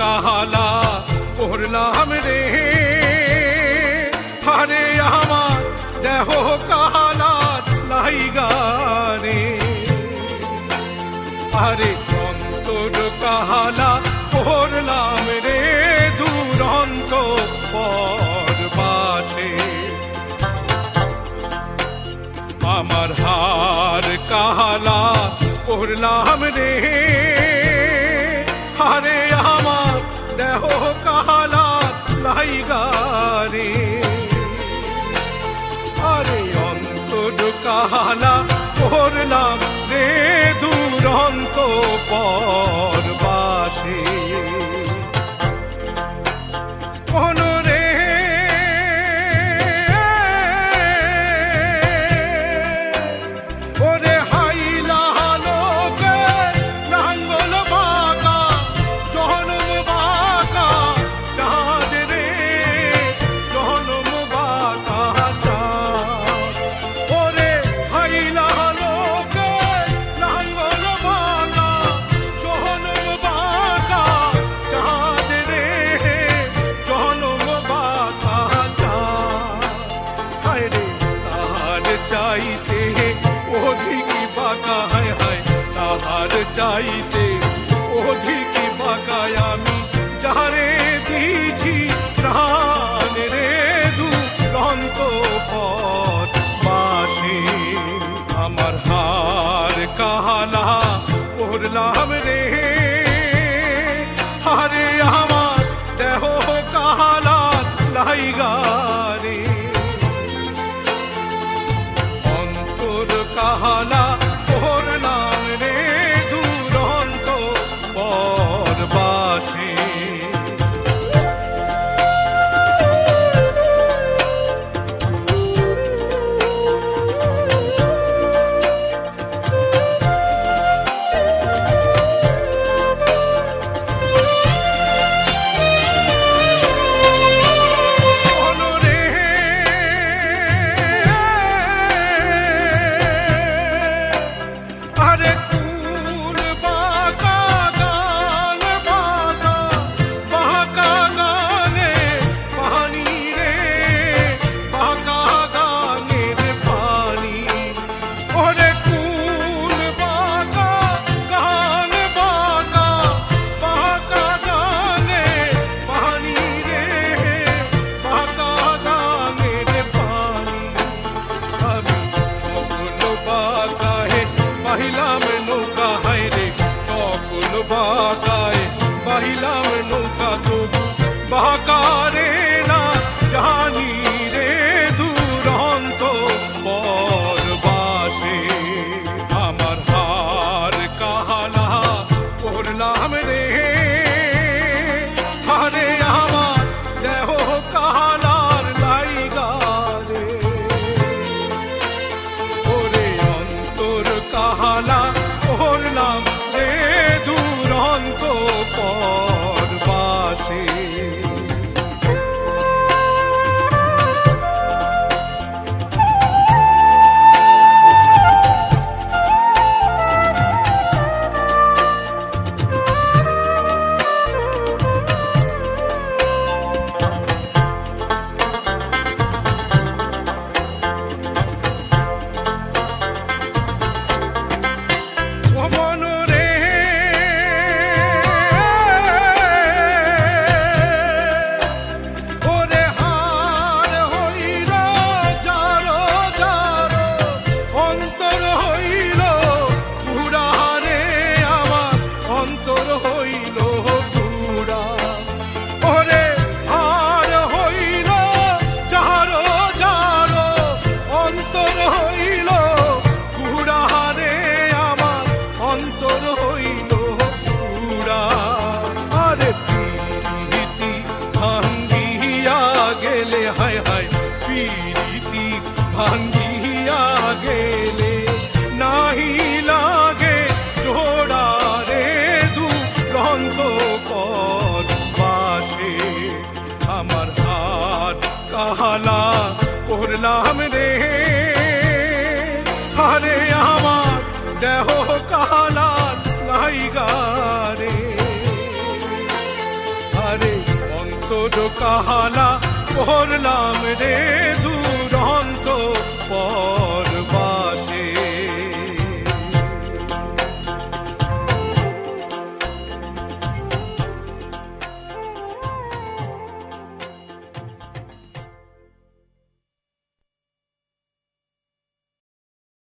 কাহালা করলাম রে। হারে আমার দেহ কাহালা লাইগা রে আরে অন্তর কাহালা করলাম রে, দুরন্ত পরবাসে আমার হার কাহালা করলাম রে। şahane আধার চাইতে অধিক বাগায় আমি। যাহারে দিছি প্রাণ রে দুরন্ত পথ পাশে আমার হার কাহালা পড়লাম রে। হারে আমার দেহ কাহালা লাইগা রে। অন্তর কাহালা নাম রে আরে আমার দেহ কালার নাই গারে আরে অন্তর কাহালা নাম রে দুরন্ত পর